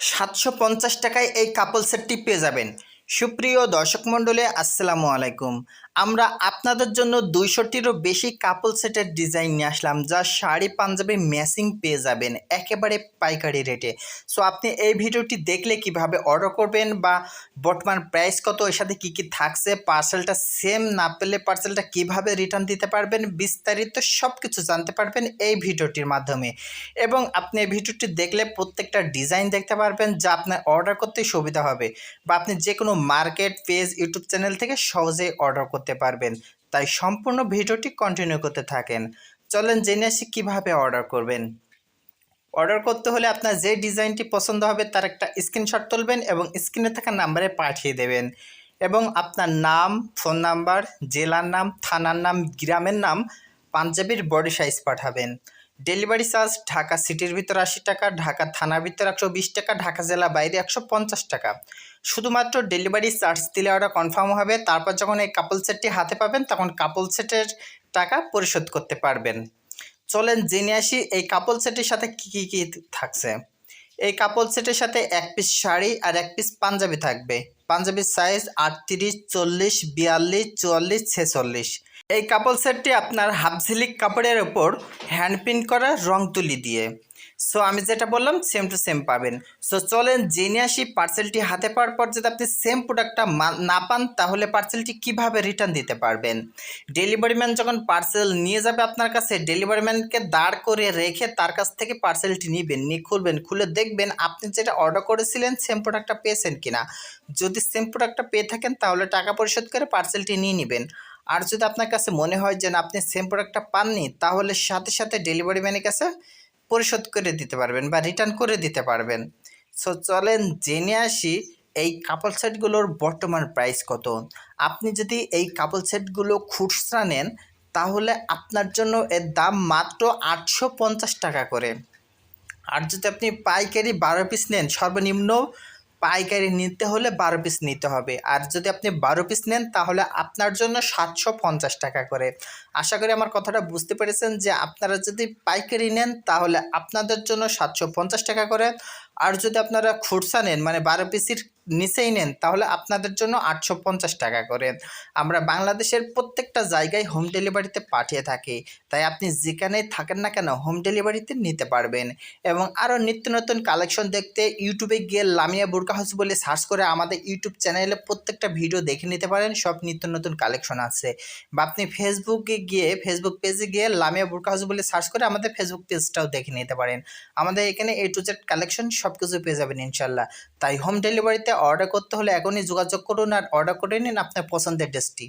সাতশো পঞ্চাশ টাকায় এই কাপল সেটটি পেয়ে যাবেন। সুপ্রিয় দর্শক মণ্ডলে আসসালামু আলাইকুম। আমরা আপনাদের জন্য দুইশোটিরও বেশি কাপল সেটের ডিজাইন নিয়ে আসলাম, যা শাড়ি পাঞ্জাবি ম্যাচিং পেয়ে যাবেন একেবারে পাইকারি রেটে সো আপনি এই ভিডিওটি দেখলে কীভাবে অর্ডার করবেন বা বর্তমান প্রাইস কত, এর সাথে কী কী থাকছে পার্সেলটা সেম না পেলে পার্সেলটা কীভাবে রিটার্ন দিতে পারবেন, বিস্তারিত সব কিছু জানতে পারবেন এই ভিডিওটির মাধ্যমে। এবং আপনি এই ভিডিওটি দেখলে প্রত্যেকটা ডিজাইন দেখতে পারবেন, যা আপনার অর্ডার করতে সুবিধা হবে। বা আপনি যে কোনো মার্কেট পেজ ইউটিউব চ্যানেল থেকে সহজেই অর্ডার করতে পারবেন। তাই সম্পূর্ণ ভিডিওটি কন্টিনিউ করতে থাকেন। চলেন জেনে আসি কীভাবে অর্ডার করবেন। অর্ডার করতে হলে আপনার যে ডিজাইনটি পছন্দ হবে তার একটা স্ক্রিনশট তুলবেন এবং স্ক্রিনে থাকা নাম্বারে পাঠিয়ে দেবেন। এবং আপনার নাম ফোন নাম্বার জেলার নাম, থানার নাম, গ্রামের নাম, পাঞ্জাবির বডি সাইজ পাঠাবেন। ডেলিভারি চার্জ ঢাকা সিটির ভিতর আশি টাকা, ঢাকা থানার ভিতর একশো বিশ টাকা, ঢাকা জেলা বাইরে একশো পঞ্চাশ টাকা। শুধুমাত্র ডেলিভারি চার্জ দিলে অর্ডার কনফার্ম হবে, তারপর যখন এই কাপল সেটটি হাতে পাবেন, তখন কাপল সেটের টাকা পরিশোধ করতে পারবেন। চলেন জেনে আসি এই কাপল সেটের সাথে কী কী কী থাকছে। এই কাপল সেটের সাথে এক পিস শাড়ি আর এক পিস পাঞ্জাবি থাকবে। পাঞ্জাবির সাইজ আটত্রিশ, চল্লিশ, বিয়াল্লিশ, চুয়াল্লিশ, ছেচল্লিশ। এই কাপল সেটটি আপনার হাফ সিলিক কাপড়ের ওপর হ্যান্ড প্রিন্ট করা রং তুলি দিয়ে। সো আমি যেটা বললাম সেম টু সেম পাবেন। সো চলেন জেনে আসি পার্সেলটি হাতে পাওয়ার পর যদি আপনি সেম প্রোডাক্টটা না পান, তাহলে পার্সেলটি কীভাবে রিটার্ন দিতে পারবেন? ডেলিভারি ম্যান যখন পার্সেল নিয়ে যাবে আপনার কাছে ডেলিভারি ম্যানকে দাঁড় করে রেখে তার কাছ থেকে পার্সেলটি নেবেন, নিয়ে খুলবেন, খুলে দেখবেন আপনি যেটা অর্ডার করেছিলেন সেম প্রোডাক্টটা পেয়েছেন কিনা। যদি সেম প্রোডাক্টটা পেয়ে থাকেন, তাহলে টাকা পরিশোধ করে পার্সেলটি নিয়ে নেবেন। আর যদি আপনার কাছে মনে হয় যে আপনি সেম প্রোডাক্টটা পাননি, তাহলে সাথে সাথে ডেলিভারি ম্যানের কাছে পরিশোধ করে দিতে পারবেন বা রিটার্ন করে দিতে পারবেন। সো চলেন জেনে আসি এই কাপল সেটগুলোর বর্তমান প্রাইস কত। আপনি যদি এই কাপল সেটগুলো খুচরা নেন, তাহলে আপনার জন্য এর দাম মাত্র আটশো পঞ্চাশ টাকা করে। আর যদি আপনি পাইকারি বারো পিস নেন, সর্বনিম্ন পাইকারি নিতে হলে বারো পিস নিতে হবে। আর যদি আপনি বারো পিস নেন, তাহলে আপনার জন্য সাতশো পঞ্চাশ টাকা করে। আশা করি আমার কথাটা বুঝতে পেরেছেন যে আপনারা যদি পাইকারি নেন, তাহলে আপনাদের জন্য সাতশো পঞ্চাশ টাকা করে। আর যদি আপনারা খুরসা নেন মানে বারো পিসির নিচেই নেন, তাহলে আপনাদের জন্য আটশো পঞ্চাশ টাকা করে। আমরা বাংলাদেশের প্রত্যেকটা জায়গায় হোম ডেলিভারিতে পাঠিয়ে থাকি, তাই আপনি যেখানেই থাকেন না কেন হোম ডেলিভারিতে নিতে পারবেন। এবং আরও নিত্য নতুন কালেকশন দেখতে ইউটিউবে গিয়ে লামিয়া বুরকা হাউস বলে সার্চ করে আমাদের ইউটিউব চ্যানেলে প্রত্যেকটা ভিডিও দেখে নিতে পারেন, সব নিত্য নতুন কালেকশন আছে। বা আপনি ফেসবুকে গিয়ে ফেসবুক পেজে গিয়ে লামিয়া বুরকা হাউস বলে সার্চ করে আমাদের ফেসবুক পেজটাও দেখে নিতে পারেন। আমাদের এখানে এ টু জেড কালেকশন সব কিছু পেয়ে যাবেন ইনশাল্লাহ। তাই হোম ডেলিভারিতে অর্ডার করতে হলে এখনই যোগাযোগ করুন আর অর্ডার করে নিন আপনার পছন্দের ড্রেসটি